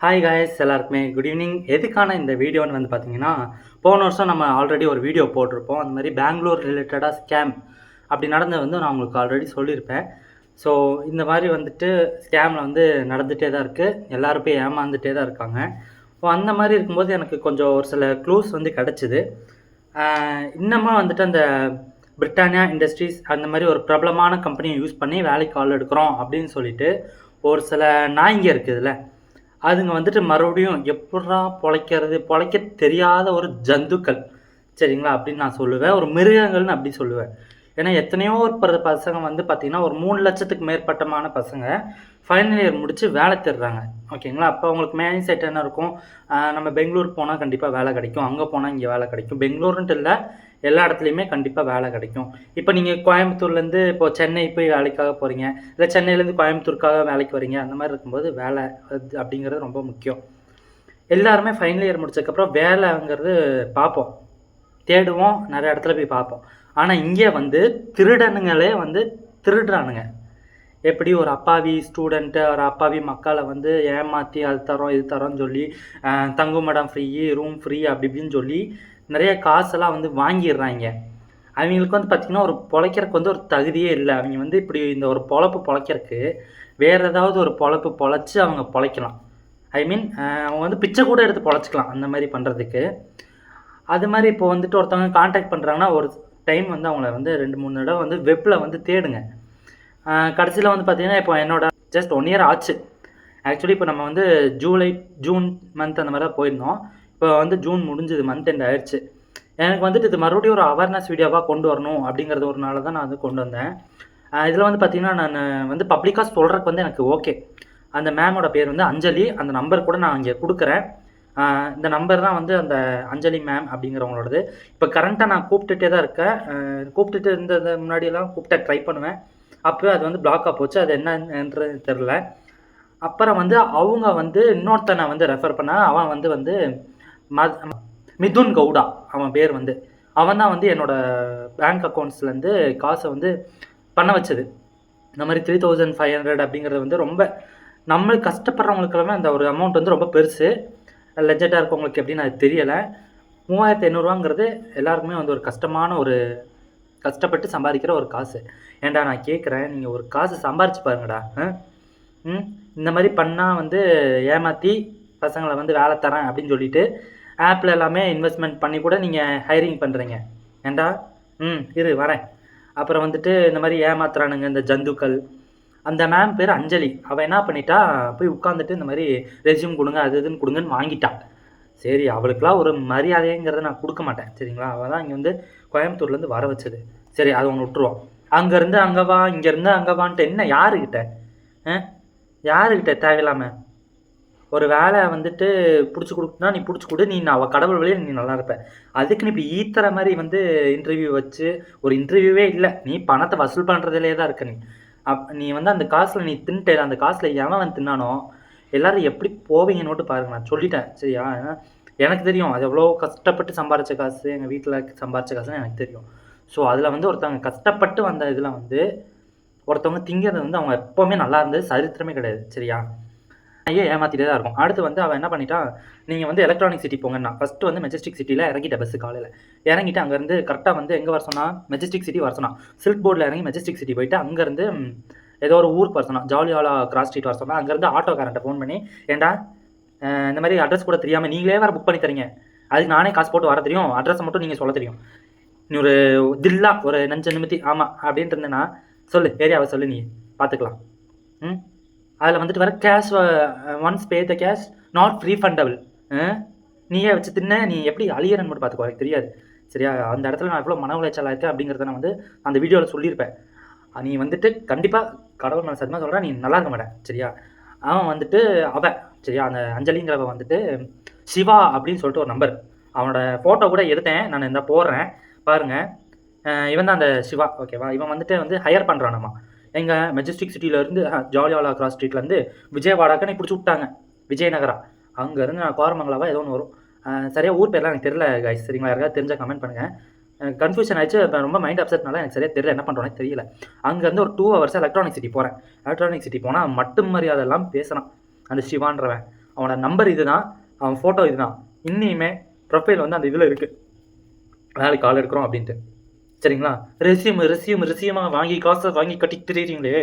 Hi guys எல்லாருக்குமே good evening எதுக்கான இந்த வீடியோன்னு வந்து பார்த்தீங்கன்னா போன வருஷம் நம்ம ஆல்ரெடி ஒரு வீடியோ போட்டிருப்போம். அந்த மாதிரி பெங்களூர் ரிலேட்டடாக ஸ்கேம் அப்படி நடந்தது வந்து நான் உங்களுக்கு ஆல்ரெடி சொல்லியிருப்பேன். ஸோ இந்த மாதிரி வந்துட்டு ஸ்கேமில் வந்து நடந்துகிட்டே தான் இருக்குது எல்லோரும் போய் ஏமாந்துகிட்டே தான் இருக்காங்க. ஸோ அந்த மாதிரி இருக்கும்போது எனக்கு கொஞ்சம் ஒரு சில க்ளூஸ் வந்து கிடச்சிது. இன்னமும் வந்துட்டு அந்த பிரிட்டானியா இண்டஸ்ட்ரீஸ் அந்த மாதிரி ஒரு பிரபலமான கம்பெனியை யூஸ் பண்ணி வேலைக்கு ஆள் எடுக்கிறோம் அப்படின்னு சொல்லிட்டு ஒரு சில நாய்ங்க இருக்குதுல்ல. அதுங்க வந்துட்டு மறுபடியும் எப்படா பொழைக்கிறது? பொழைக்க தெரியாத ஒரு ஜந்துக்கள். சரிங்களா? அப்படின்னு நான் சொல்லுவேன். ஒரு மிருகங்கள்னு அப்படி சொல்லுவேன். ஏன்னா எத்தனையோ ஒரு பசங்க வந்து பார்த்திங்கன்னா ஒரு மூணு லட்சத்துக்கு மேற்பட்டமான பசங்க ஃபைனல் இயர் முடித்து வேலை தேடுறாங்க. ஓகேங்களா? அப்போ அவங்களுக்கு மைண்ட் செட் என்ன இருக்கும்? நம்ம பெங்களூர் போனால் கண்டிப்பாக வேலை கிடைக்கும். அங்கே போனால் இங்கே வேலை கிடைக்கும். பெங்களூருன்ட்டு இல்லை எல்லா இடத்துலையுமே கண்டிப்பாக வேலை கிடைக்கும். இப்போ நீங்கள் கோயம்புத்தூர்லேருந்து இப்போ சென்னை போய் வேலைக்காக போகிறீங்க இல்லை சென்னையிலேருந்து கோயம்புத்தூருக்காக வேலைக்கு வரீங்க அந்த மாதிரி இருக்கும்போது வேலை அது அப்படிங்கிறது ரொம்ப முக்கியம். எல்லாருமே ஃபைனல் இயர் முடிச்சதுக்கப்புறம் வேலைங்கிறது பார்ப்போம் தேடுவோம் நிறைய இடத்துல போய் பார்ப்போம் ஆனால் இங்கே வந்து திருடனுங்களே வந்து திருடுறானுங்க. எப்படி ஒரு அப்பாவி ஸ்டூடெண்ட்டு ஒரு அப்பாவி மக்களை வந்து ஏமாற்றி அது தரோம் இது தரோன்னு சொல்லி தங்குமடம் ஃப்ரீ ரூம் ஃப்ரீ அப்படி இப்படின்னு சொல்லி நிறைய காசெல்லாம் வந்து வாங்கிடுறாங்க. அவங்களுக்கு வந்து பார்த்திங்கன்னா ஒரு பொழைக்கிறதுக்கு வந்து ஒரு தகுதியே இல்லை. அவங்க வந்து இப்படி இந்த ஒரு பொழப்பு பொழைக்கிறதுக்கு வேறு ஏதாவது ஒரு பொழப்பு பொழைச்சி அவங்க பொழைக்கலாம். ஐ மீன் அவங்க வந்து பிச்சை கூட எடுத்து பொழைச்சிக்கலாம் அந்த மாதிரி பண்ணுறதுக்கு அது மாதிரி இப்போ வந்துட்டு ஒருத்தவங்க காண்டாக்ட் பண்ணுறாங்கன்னா ஒரு டைம் வந்து அவங்கள வந்து ரெண்டு மூணு தடவை வந்து வெப்பில் வந்து தேடுங்க. கடைசியில் வந்து பார்த்தீங்கன்னா இப்போ என்னோட ஜஸ்ட் ஒன் இயர் ஆச்சு. ஆக்சுவலி இப்போ நம்ம வந்து ஜூலை ஜூன் மந்த் அந்த மாதிரி தான் போயிருந்தோம். இப்போ வந்து ஜூன் முடிஞ்சது மந்த் எண்ட் ஆயிடுச்சு எனக்கு வந்துட்டு இது மறுபடியும் ஒரு அவேர்னஸ் வீடியோவாக கொண்டு வரணும் அப்படிங்கிறது ஒரு நாள் தான் நான் வந்து கொண்டு வந்தேன். இதில் வந்து பார்த்திங்கன்னா நான் வந்து பப்ளிக்காக சொல்கிறதுக்கு வந்து எனக்கு ஓகே அந்த மேமோட பேர் வந்து அஞ்சலி. அந்த நம்பர் கூட நான் இங்கே கொடுக்குறேன். இந்த நம்பர் தான் வந்து அந்த அஞ்சலி மேம் அப்படிங்கிறவங்களோடது. இப்போ கரண்ட்டாக நான் கூப்பிட்டுட்டே தான் இருக்கேன். கூப்பிட்டுட்டு இருந்தது முன்னாடியெல்லாம் கூப்பிட்ட ட்ரை பண்ணுவேன். அப்போ அது வந்து பிளாக்காக போச்சு. அது என்னன்றது தெரில அப்புறம் வந்து அவங்க வந்து இன்னொருத்தனை வந்து ரெஃபர் பண்ண அவன் வந்து வந்து ம- மிதுன் கவுடா அவன் பேர் வந்து. அவன் தான் வந்து என்னோட பேங்க் அக்கௌண்ட்ஸ்லேருந்து காசை வந்து பண்ண வச்சது. இந்த மாதிரி த்ரீ தௌசண்ட் ஃபைவ் ஹண்ட்ரட் அப்படிங்கிறது வந்து ரொம்ப நம்ம கஷ்டப்படுறவங்களுக்கெல்லாமே அந்த ஒரு அமௌண்ட் வந்து ரொம்ப பெருசு. லெஜெட்டாக இருக்கவங்களுக்கு எப்படின்னு அது தெரியலை. மூவாயிரத்து ஐநூறுரூவாங்கிறது எல்லாருக்குமே வந்து ஒரு கஷ்டமான ஒரு கஷ்டப்பட்டு சம்பாதிக்கிற ஒரு காசு. ஏண்டா நான் கேட்குறேன் நீங்கள் ஒரு காசு சம்பாரிச்சு பாருங்கடா ஆ? ம்? இந்த மாதிரி பண்ணால் வந்து ஏமாற்றி பசங்களை வந்து வேலை தரேன் அப்படின்னு சொல்லிட்டு ஆப்பில் எல்லாமே இன்வெஸ்ட்மெண்ட் பண்ணி கூட நீங்கள் ஹைரிங் பண்ணுறீங்க ஏன்டா? ம் இரு வரேன். அப்புறம் வந்துட்டு இந்த மாதிரி ஏமாத்துறானுங்க இந்த ஜந்துக்கள் அந்த மேம் பேர் அஞ்சலி. அவள் என்ன பண்ணிட்டா போய் உட்காந்துட்டு இந்த மாதிரி ரெஸ்யூம் கொடுங்க அது இதுன்னு கொடுங்கன்னு வாங்கிட்டான் சரி அவளுக்குலாம் ஒரு மரியாதைங்கிறத நான் கொடுக்க மாட்டேன் சரிங்களா? அவள் தான் இங்கே வந்து கோயம்புத்தூர்லேருந்து வர வச்சது. சரி அதை ஒன்று விட்டுருவோம். அங்கேருந்து அங்கே வா இங்கேருந்து அங்கே வான்ட்டு என்ன யாருக்கிட்ட யாருக்கிட்ட தேவையில்லாமல் ஒரு வேலை வந்துட்டு பிடிச்சி கொடுக்குனா நீ பிடிச்சி கொடு நீ நான் அவள் கடவுள் வழியில் நீ நல்லா இருப்ப. அதுக்கு நீ இப்போ ஈத்துற மாதிரி வந்து இன்டர்வியூ வச்சு ஒரு இன்டர்வியூவே இல்லை. நீ பணத்தை வசூல் பண்ணுறதுலே தான் இருக்க நீ. அப் நீ வந்து அந்த காசில் நீ தின்ட்டே அந்த காசில் எவன் வந்து தின்னானோ எல்லாரும் எப்படி போவீங்கன்னு பாருங்க. நான் சொல்லிட்டேன். சரியா? எனக்கு தெரியும். அது எவ்வளோ கஷ்டப்பட்டு சம்பாரிச்ச காசு எங்கள் வீட்டில் சம்பாரிச்ச காசுன்னு எனக்கு தெரியும். ஸோ அதில் வந்து ஒருத்தவங்க கஷ்டப்பட்டு வந்த இதில் வந்து ஒருத்தவங்க திங்கிறது வந்து அவங்க எப்போவுமே நல்லா இருந்தது சரித்திரமே கிடையாது. சரியா? ஐயே ஏமாத்திட்டே தான் இருக்கும். அடுத்து வந்து அவன் என்ன பண்ணிட்டா நீங்கள் வந்து எலக்ட்ரானிக் சிட்டி போங்கன்னா ஃபஸ்ட்டு வந்து மெஜஸ்டிக் சிட்டியில் இறங்கிட்ட பஸ் காலையில். இறங்கிட்டு அங்கேருந்து கரெக்டாக வந்து எங்கே வர சொன்னா மெஜஸ்டிக் சிட்டி வர சொன்னா சில்க் போர்டில் இறங்கி மெஜஸ்டிக் சிட்டி போயிட்டு அங்கேருந்து ஏதோ ஒரு ஊருக்கு வர சொன்னா ஜாலியாலா கிராஸ் ஸ்ட்ரீட் வர சொன்னால் அங்கேருந்து ஆட்டோக்காரன்ட்ட ஃபோன் பண்ணி ஏண்டா இந்த மாதிரி அட்ரஸ் கூட தெரியாமல் நீங்களே வேறு புக் பண்ணி தரீங்க. அதுக்கு நானே காசு போட்டு வர தெரியும். அட்ரஸை மட்டும் நீங்கள் சொல்ல தெரியும். நீ ஒரு தில்லா ஒரு நஞ்ச நிமித்தி ஆமாம் அப்படின்ட்டு இருந்தேன்னா சொல்லு ஏரியாவை சொல்லு நீ. பார்த்துக்கலாம் ம்? அதில் வந்துட்டு வர cash once pay the cash not refundable நீயே வச்சு தின்ன நீ எப்படி அழியறன்னு மட்டும் பார்த்துக்கோ எனக்கு தெரியாது. சரியா? அந்த இடத்துல நான் எவ்வளோ மன உளைச்சலாக இருக்கேன் அப்படிங்கிறத நான் வந்து அந்த வீடியோவில் சொல்லியிருப்பேன். நீ வந்துட்டு கண்டிப்பாக கடவுள் மேலே சத்தியமாக சொல்கிறேன் நீ நல்லா இருக்க மாட்டேன் சரியா? அவன் வந்துட்டு அவன் சரியா? அந்த அஞ்சலிங்கிறவ வந்துட்டு சிவா அப்படின்னு சொல்லிட்டு ஒரு நம்பர் அவனோட ஃபோட்டோ கூட எடுத்தேன். நான் இந்த போடுறேன். பாருங்கள் இவன் தான் அந்த சிவா. ஓகேவா இவன் வந்துட்டு வந்து ஹையர் பண்ணுறானாமா எங்கள் மெஜஸ்டிக் சிட்டியிலேருந்து ஜாலியாலா கிராஸ் ஸ்ட்ரீட்லேருந்து விஜயவாடாக்கு நீ பிடிச்சி விட்டாங்க விஜயநகரா. அங்கேருந்து நான் கோரமங்கலாவா ஏதோ ஒன்று வரும். சரியாக ஊர் பேர்லாம் எனக்கு தெரியல கைஸ் சரிங்களா? யாருக்காவது தெரிஞ்சால் கமெண்ட் பண்ணுங்கள் எனக்கு கன்ஃபியூஷன் ஆயிடுச்சு. இப்போ ரொம்ப மைண்ட் அப்செட்னால எனக்கு சரியாக தெரியல என்ன பண்ணுறோன்னே தெரியல. அங்கேருந்து ஒரு டூ ஹவர்ஸ் எலக்ட்ரானிக் சிட்டி போகிறேன் எலக்ட்ரானிக் சிட்டி போனால் மட்டும் மரியாதை எல்லாம் பேசுகிறான் அந்த சிவான்றவன். அவனோட நம்பர் இதுதான் அவன் ஃபோட்டோ இதுதான். இன்னியுமே ப்ரொஃபைல் வந்து அந்த இதில் இருக்குது வேலைக்கு கால் எடுக்கிறோம் அப்படின்ட்டு. சரிங்களா? ரெசியூம் ரெசியூம் ரெசியூமாக வாங்கி காசை வாங்கி கட்டி திரியிறீங்களே.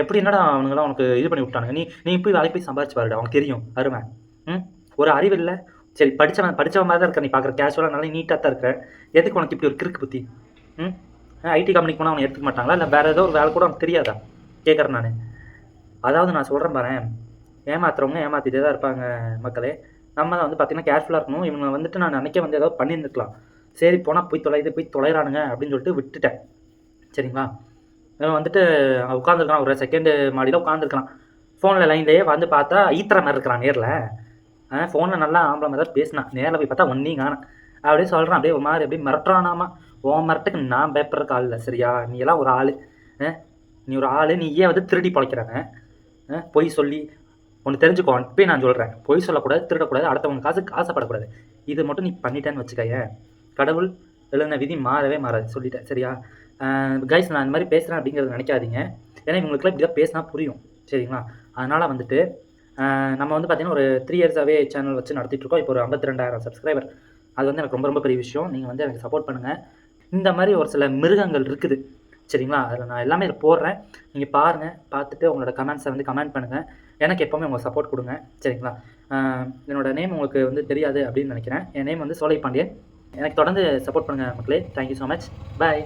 எப்படி என்னடா அவனுங்களாம் உனக்கு இது பண்ணி விட்டானுங்க. நீ நீ போய் வேலைக்கு போய் சம்பாரிச்சு பாருடா அவனுக்கு தெரியும் அருமை. ம்? ஒரு அறிவு இல்லை. சரி படித்தவன் படித்தவன் மாதிரி தான் இருக்க நீ பார்க்குற கேஷுவலாக நல்லா நீட்டாக தான் இருக்க. எதுக்கு உனக்கு இப்படி ஒரு கிறுக்கு புத்தி? ம்? ஐடி கம்பெனிக்கு போனால் அவனை எடுத்துக்க மாட்டாங்களா? இல்லை வேறு ஏதோ ஒரு வேலை கூட அவனுக்கு தெரியாதா? கேட்குறேன் நான். அதாவது நான் சொல்கிறேன் பாரு ஏமாத்துறவங்க ஏமாத்திட்டே தான் இருப்பாங்க மக்களே. நம்ம தான் வந்து பார்த்தீங்கன்னா கேர்ஃபுல்லாக இருக்கணும். இவங்க வந்துட்டு நான் அன்றைக்கே வந்து ஏதாவது பண்ணியிருந்துருக்கலாம். சரி போனால் போய் தொலை இது போய் தொலைறானுங்க அப்படின்னு சொல்லிட்டு விட்டுட்டேன். சரிங்களா? இவன் வந்துட்டு உட்காந்துருக்கான் ஒரு செகண்டு மாடியில் உட்காந்துருக்கான் ஃபோனில் லைன்லேயே வந்து பார்த்தா ஈத்துற மாதிரி இருக்கிறான் நேரில். ஃபோனில் நல்லா ஆம்பளை மாதிரி தான் பேசினான். நேரில் போய் பார்த்தா ஒன்றையும் காணேன் அப்படியே சொல்கிறான் அப்படியே ஒரு மாதிரி அப்படியே மிரட்டுறானாமா. உன் மிரட்டுக்கு நான் பேப்பர் ஆள் இல்லை சரியா? நீ எல்லாம் ஒரு ஆள். நீ ஒரு ஆள். நீ ஏன் வந்து திருடி பழைக்கிறாங்க பொய் சொல்லி ஒன்று தெரிஞ்சுக்கோ. போய் நான் சொல்கிறேன் பொய் சொல்லக்கூடாது திருடக்கூடாது. அடுத்தவங்க காசுக்கு ஆசைப்படக்கூடாது இது மட்டும் நீ பண்ணிட்டேன்னு வச்சுக்கயேன். கடவுள் எழுதின விதி மாறவே மாறாது. சொல்லிட்டேன். சரியா? கைஸ் நான் இந்த மாதிரி பேசுகிறேன் அப்படிங்கிறத நினைக்காதீங்க. ஏன்னா இவங்களுக்குலாம் இப்படி தான் பேசினா புரியும். சரிங்களா? அதனால் வந்துட்டு நம்ம வந்து பார்த்திங்கன்னா ஒரு த்ரீ இயர்ஸாகவே சேனல் வச்சு நடத்திட்டுருக்கோம் இப்போ ஒரு ஐம்பத்தி ரெண்டாயிரம் சப்ஸ்கிரைபர் அது வந்து எனக்கு ரொம்ப ரொம்ப பெரிய விஷயம். நீங்கள் வந்து எனக்கு சப்போர்ட் பண்ணுங்கள் இந்த மாதிரி ஒரு சில மிருகங்கள் இருக்குது. சரிங்களா? அதில் நான் எல்லாமே இதில் போடுறேன். நீங்கள் பாருங்கள் பார்த்துட்டு உங்களோட கமெண்ட்ஸை வந்து கமெண்ட் பண்ணுங்கள் எனக்கு எப்போவுமே உங்கள் சப்போர்ட் கொடுங்க. சரிங்களா? என்னோடய நேம் உங்களுக்கு வந்து தெரியாது அப்படின்னு நினைக்கிறேன். என் நேம் வந்து சோலை பாண்டியன். எனக்கு தொடர்ந்து சப்போர்ட் பண்ணுங்கள் மக்களே. Thank you so much bye